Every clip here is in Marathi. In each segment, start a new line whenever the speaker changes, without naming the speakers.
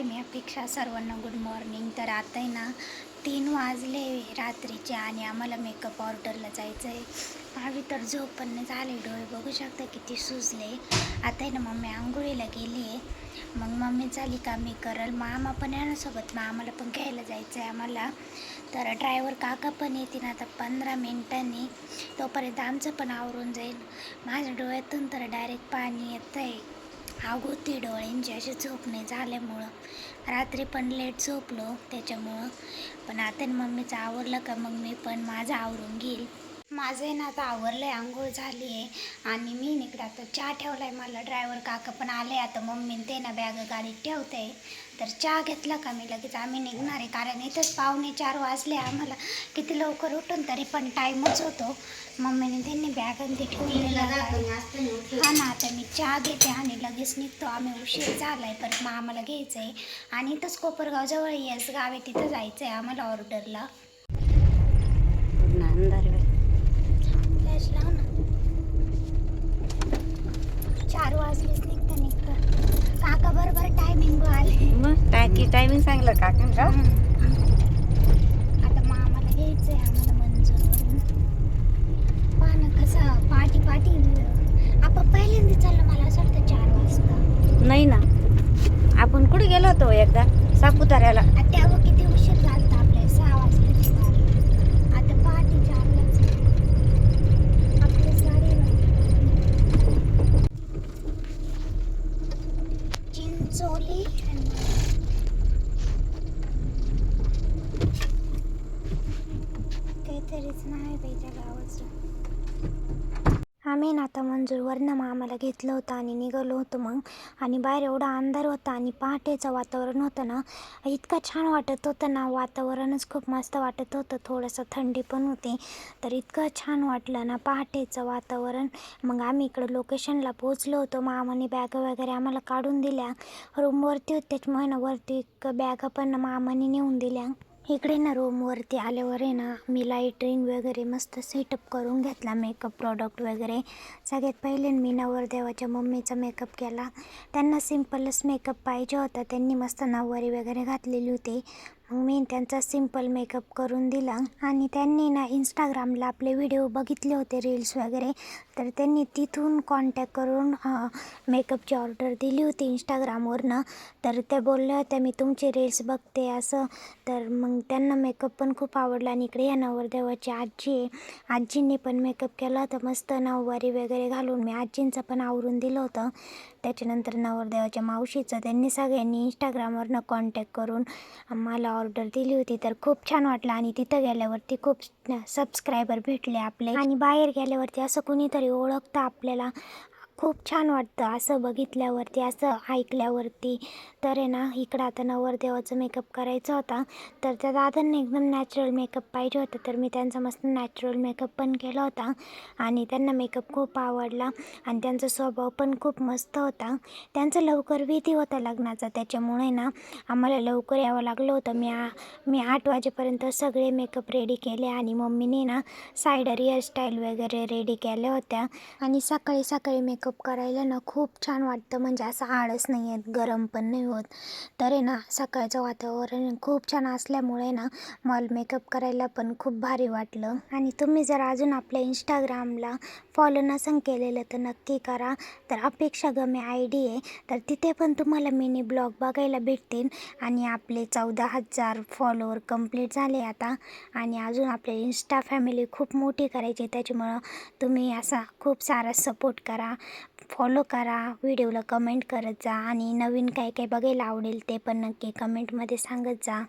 हाय मी अपेक्षा सर्वांना गुड मॉर्निंग तर आता आहे ना तीन वाजले रात्रीचे आणि आम्हाला मेकअप ऑर्डरला जायचं आहे भावी तर झोप पण नाही झाले डोळे बघू शकता किती सुजले. आता आहे ना मम्मी आंघोळीला गेली आहे. मग मम्मी झाली का मी करल. मामा पण आहे ना सोबत. मामाला पण घ्यायला जायचं आहे आम्हाला. तर ड्रायव्हर काका पण येतील आता पंधरा मिनटांनी. तोपर्यंत आमचं पण आवरून जाईल. माझ्या डोळ्यातून तर डायरेक्ट पाणी येतं आहे आगोती डोळ्यांची अशी झोप नाही झाल्यामुळं. रात्री पण लेट झोपलो त्याच्यामुळं. पण आता न मम्मीचं आवरलं का मग मी पण माझं आवरून घेईल. माझं आहे ना आता आवरलं आहे आंघोळ झाली आहे. आणि मी निकडे आता चहा ठेवला आहे मला ड्रायव्हर काका पण आले. आता मम्मीने ते ना बॅग गाडीत ठेवते तर चहा घेतला का मी लगेच? आम्ही निघणार आहे. कारण इथंच पाहुणे चार वाजले. आम्हाला किती लवकर उठून तरी पण टाईमच होतो. मम्मीने त्यांनी बॅग आणि ते ठेवलेलं हा ना आता मी चहा घेते आणि लगेच निघतो. आम्ही उशीर झाला आहे परत मग आम्हाला घ्यायचं आहे आणि इथंच कोपरगाव जवळ येस गाव आहे तिथं जायचं आहे आम्हाला ऑर्डरला. लाव ना. चार वाजलेच निघता निघता. काका बरोबर टायमिंग आले
टाकी टायमिंग सांगलं काकांका
आता मग आम्हाला घ्यायचं आहे आम्हाला मंजूर. पाहणं कसं पाठी पाठी आपण पहिल्यांदा चाललं मला असं वाटतं चार वाजता.
नाही ना. आपण कुठे गेलो होतो एकदा? सापुताऱ्याला.
आता तेव्हा किती उशीर झाला आपल्या सहा वाजता आता पहाटे चारलाच आपलीच गाडी आहे. चिंचोली आणि काहीतरीच नाही बाई त्या गावाचं आम्ही ना आता मंजूरवरनं मग आम्हाला घेतलं होतं आणि निघालो होतो मग. आणि बाहेर एवढा अंधार होता आणि पहाटेचं वातावरण होतं ना इतकं छान वाटत होतं ना. वातावरणच खूप मस्त वाटत होतं. थोडंसं थंडी पण होती तर इतकं छान वाटलं ना पहाटेचं वातावरण. मग आम्ही इकडं लोकेशनला पोचलो होतो. मामाने बॅग वगैरे आम्हाला काढून दिल्या. रूमवरती होते त्याच्यामुळे ना वरती बॅगा पण मामाने नेऊन दिल्या. इकडे ना रूमवरती आल्यावर आहे ना मी लाईटिंग वगैरे मस्त सेटअप करून घेतला मेकअप प्रॉडक्ट वगैरे. सगळ्यात पहिले मी नवरदेवाच्या मम्मीचा मेकअप केला. त्यांना सिम्पलच मेकअप पाहिजे होता. त्यांनी मस्त नऊवारी वगैरे घातलेली होती. मग मी त्यांचा सिंपल मेकअप करून दिला आणि त्यांनी ना इंस्टाग्रामला आपले व्हिडिओ बघितले होते रील्स वगैरे. तर त्यांनी तिथून कॉन्टॅक्ट करून मेकअपची ऑर्डर दिली होती इंस्टाग्रामवरनं तर त्या बोलल्या होत्या मी तुमचे रील्स बघते असं. तर मग त्यांना मेकअप पण खूप आवडला आणि इकडे या नवरदेवाची आजी आहे. आजींनी पण मेकअप केला होता मस्त नऊवारी वगैरे घालून. मी आजींचं पण आवरून दिलं होतं. त्याच्यानंतर नवरदेवाच्या मावशीचं त्यांनी सगळ्यांनी इंस्टाग्रामवरनं कॉन्टॅक्ट करून मला ऑर्डर दिली होती. तर खूप छान वाटलं आणि तिथं गेल्यावरती खूप सबस्क्रायबर भेटले आपले. आणि बाहेर गेल्यावरती असं कुणीतरी ओळखतं आपल्याला. खूप छान वाटतं असं बघितल्यावरती असं ऐकल्यावरती. तर आहे ना इकडं आता नवरदेवाचं मेकअप करायचा होता. तर त्या दादांनी एकदम नॅचरल मेकअप पाहिजे होता. तर मी त्यांचा मस्त नॅचरल मेकअप पण केला होता. आणि त्यांना मेकअप खूप आवडला. आणि त्यांचा स्वभाव पण खूप मस्त होता. त्यांचं लवकर विधी होता लग्नाचा. त्याच्यामुळे ना आम्हाला लवकर यावं लागलं होतं. मी आ मी आठ वाजेपर्यंत सगळे मेकअप रेडी केले. आणि मम्मीने ना सायडर हेअरस्टाईल वगैरे रेडी केल्या होत्या. आणि सकाळी सकाळी मेकअप मेकअप करायला ना खूप छान वाटतं. म्हणजे असं आळस नाही येत गरम पण नाही होत. तर आहे ना सकाळचं वातावरण खूप छान असल्यामुळे ना मला मेकअप करायला पण खूप भारी वाटलं. आणि तुम्ही जर अजून आपल्या इंस्टाग्रामला फॉलो नसन केलेलं तर नक्की करा. तर अपेक्षा गमे आय डी आहे. तर तिथे पण तुम्हाला मिनी ब्लॉग बघायला भेटतील. आणि आपले चौदा हजार फॉलोवर कंप्लीट झाले आता. आणि अजून आपले इंस्टा फॅमिली खूप मोठी करायची त्याच्यामुळं तुम्ही असा खूप सारा सपोर्ट करा. फॉलो करा व्हिडिओला कमेंट करत जा आणि नवीन काय काय बघायला आवडेल ते पण नक्की कमेंटमध्ये सांगत जा.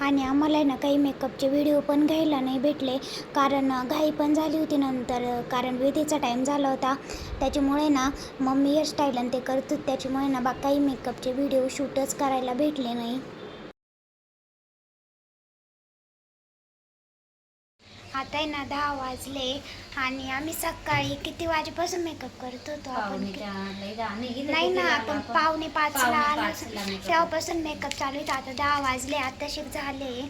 आणि आम्हाला आहे ना काही मेकअपचे व्हिडिओ पण घ्यायला नाही भेटले कारण घाई पण झाली होती नंतर कारण विधीचा टाईम झाला होता. त्याच्यामुळे ना मम्मी हेअरस्टाईल आणि ते करतो त्याच्यामुळे ना बा काही मेकअपचे व्हिडिओ शूटच करायला भेटले नाही. आता आहे ना दहा वाजले आणि आम्ही सकाळी किती वाजेपासून मेकअप करत होतो आपण? नाही ना आपण पावणे पाचला आलो तेव्हापासून मेकअप चालू होता. आता दहा वाजले आता शिक झाले.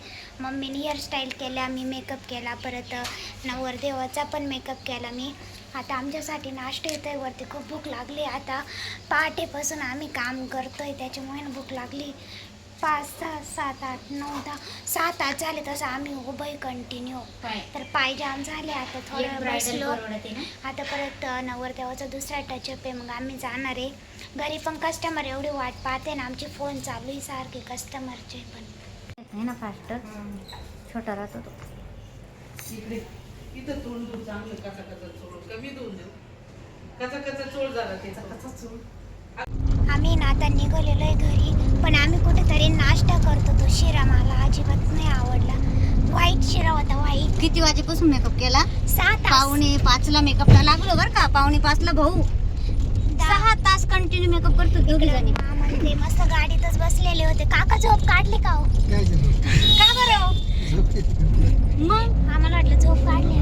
मम्मीने हेअरस्टाईल केल्या मी मेकअप केला. परत नवरदेवाचा पण मेकअप केला मी. आता आमच्यासाठी नाश्ता येतो आहे वरती खूप भूक लागली. आता पहाटेपासून आम्ही काम करतोय त्याच्यामुळे ना भूक लागली. पाच सहा सात आठ नऊ दहा सात आठ झाले तसं आम्ही उभं कंटिन्यू तर पाय जाम झाले आता थोडं बसलो. आता परत अ, नवरदेवाचा दुसरा टचअप आहे मग आम्ही जाणार आहे. घरी पण कस्टमर एवढी वाट पाहते ना आमची फोन चालू आहे सारखे कस्टमरचे पण.
आहे ना फास्ट छोटा राहतो तो.
इकडे इथं तोंड दूर चांगलं कचा कचा चोळ कमी दोन देऊ. कचा कचा चोळ झाला त्याचा कचा चोळ?
आम्ही ना आता निघालेलो आहे घरी पण आम्ही कुठेतरी नाश्ता करतो. तो शिरा मला अजिबात नाही आवडला. व्हाईट शिरा होता व्हाईट
किती वाजेपासून मेकअप केला?
सात
पावणे पाचला मेकअपला लागलो बरं का? पावणे पाचला भाऊ. सहा तास कंटिन्यू मेकअप करतो दोघी जणी.
आम्हाला ते मस्त गाडीतच बसलेले होते. काका झोप काढली का हो? का बरं हो?
मग?
आम्हाला वाटलं झोप काढली.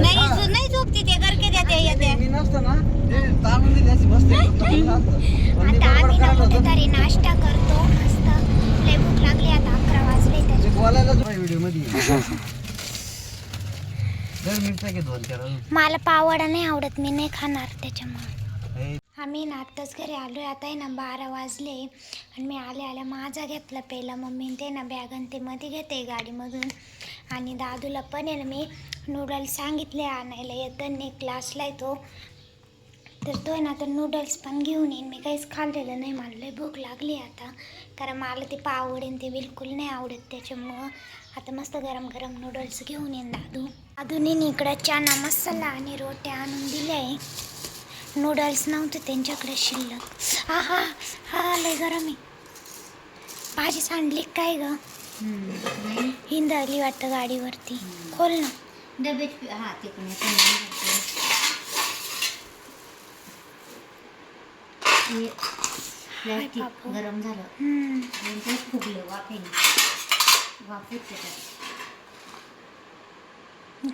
नाही नाही झोपती ते गरके द्या ते येते
आता आम्ही ना कुठेतरी नाश्ता करतो. मस्त लय भूक लागली आता अकरा वाजले त्याच्या. मला पावडा नाही आवडत मी नाही खाणार त्याच्यामुळे. आम्ही ना आत्ताच घरी आलो आता आहे ना बारा वाजले. आणि मी आले आल्या माझा घेतला पहिला मम्मीने ते ना बॅग आणि ते मध्ये घेते गाडीमधून. आणि दादूला पण आहे ना मी नूडल्स सांगितले आणायला. येताना क्लासला येतो. तर तो आहे ना तर नूडल्स पण घेऊन येईन. मी काहीच खाल्लेलं नाही मला लय भूक लागली आता. कारण मला ते पावडेन ते बिलकुल नाही आवडत. त्याच्यामुळं आता मस्त गरम गरम नूडल्स घेऊन येईन दादू. दादूने इकडं चना मसाला आणि रोट्या आणून दिल्या आहे. नूडल्स नव्हते त्यांच्याकडे शिल्लक. हा हा हा लय गरम आहे. भाजी सांडली काय ग? हिंदली वाटतं गाडीवरती. खोल ना.
डबेच हा ते पण हे प्लास्टिक. गरम झालं. ते फुगलं वाफेने. वाफ येते त्यात.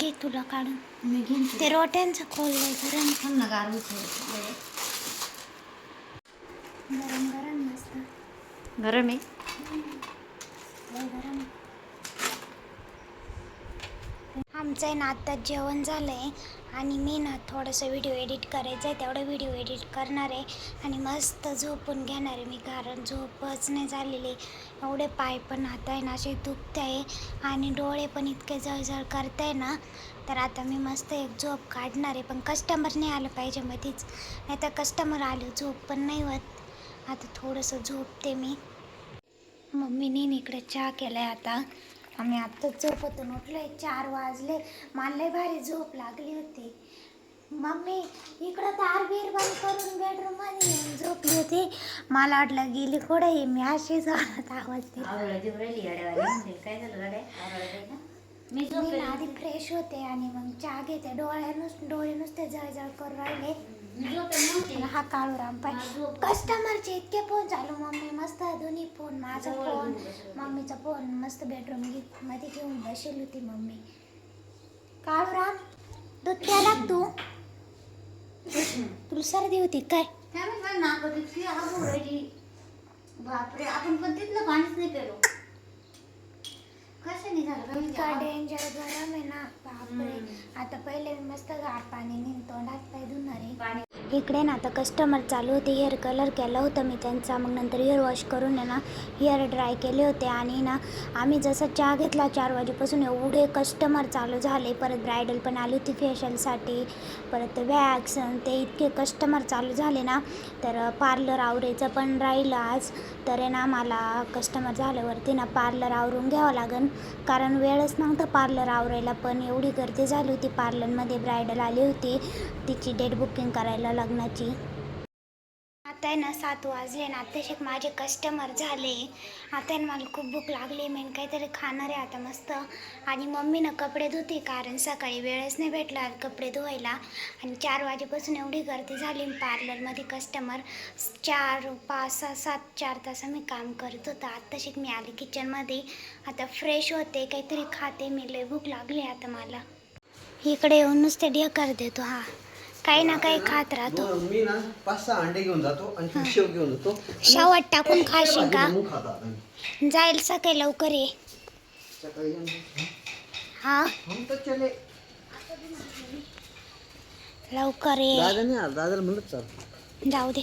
घे तुला काढून.
मी घेईन
ते रोट्यांचं खोल गरम
थांब ना गार होतं.
गरम गरम मस्त.
गरम आहे.
गरम आमचं आहे ना आत्ताच जेवण झालं आहे आणि मी ना थोडंसं व्हिडिओ एडिट करायचं आहे तेवढं व्हिडिओ एडिट करणार आहे आणि मस्त झोपून घेणार आहे मी कारण झोपच नाही झालेली. एवढे पाय पण आता आहे ना असे दुखत आहे आणि डोळे पण इतके जळजळ करत आहे ना तर आता मी मस्त एक झोप काढणार आहे. पण कस्टमर नाही आलं पाहिजे मध्येच नाही तर कस्टमर आले झोप पण नाही होत. आता थोडंसं झोपते मी. मम्मीने इकडे चहा केलाय आता. आम्ही आत्ताच झोपतून उठलोय चार वाजले. मला भारी झोप लागली होती. मम्मी इकडं तार बीर बंद करून बेडरूममध्ये येऊन झोपली होती. मला वाटलं गेली कुठे मी अशी
राहिली येड्यावानी. म्हणते, काय झालं. मी
आधी फ्रेश होते आणि मग चहा घेते. डोळ्या नुस डोळे नुसते जळजळ करून राहिले. हा काळू रामपाय. कस्टमरचे इतके फोन चालू मम्मी मस्त दोन्ही फोन माझा फोन. मम्मीचा फोन मस्त बेडरूममध्ये घेऊन बसेल होती मम्मी काळू राम दूध प्याला तू तुला सर्दी होती काय.
बापरे आपण पण तिथलं पाणीच नाही पेलो कशाने झालं? काय माहिती?
इतका डेंजर गरम आहे ना बापरे. आता पहिले मी मस्त गार पाणी तोंडात पाय धुणार आहे.
पाणी
इकडे ना आता कस्टमर चालू होते हेअर कलर केला होता मी त्यांचा. मग नंतर हेअर वॉश करून ना हेअर ड्राय केले होते. आणि ना आम्ही जसा चहा घेतला चार वाजेपासून एवढे कस्टमर चालू झाले. परत ब्रायडल पण आली होती फेशलसाठी परत वॅक्स ते इतके कस्टमर चालू झाले ना तर पार्लर आवरायचं पण राहिलं आज. तर आहे ना मला कस्टमर झाल्यावरती ना पार्लर आवरून घ्यावं लागेल कारण वेळच नव्हतं पार्लर आवरायला पण एवढी गर्दी झाली होती पार्लरमध्ये ब्रायडल आली होती. तिची डेट बुकिंग करायला लग्नाची? आता आहे ना सात वाजले ना आत्ताशिक माझे कस्टमर झाले. आता आहे ना मला खूप भूक लागली. मी काहीतरी खाणार आहे आता मस्त. आणि मम्मीनं कपडे धुते कारण सकाळी वेळच नाही भेटला कपडे धुवायला. आणि चार वाजेपासून एवढी गर्दी झाली पार्लरमध्ये कस्टमर चार पाच सहा सात चार तास मी काम करत होतं. आत्ताशिक मी आले किचनमध्ये आता फ्रेश होते काहीतरी खाते. मी लय भूक लागली आता मला. इकडे येऊन नुसते ढेकर देतो हा. काही ना काही खात राहतो.
मी ना पाच सहा अंडे घेऊन जातो आणि शेव घेऊन जातो.
शेवट टाकून खाशील का. जाईल सकाळी लवकर ये. हा? लवकर ये.
दादा नाही आला दादाला म्हणत चाल.
जाऊ दे.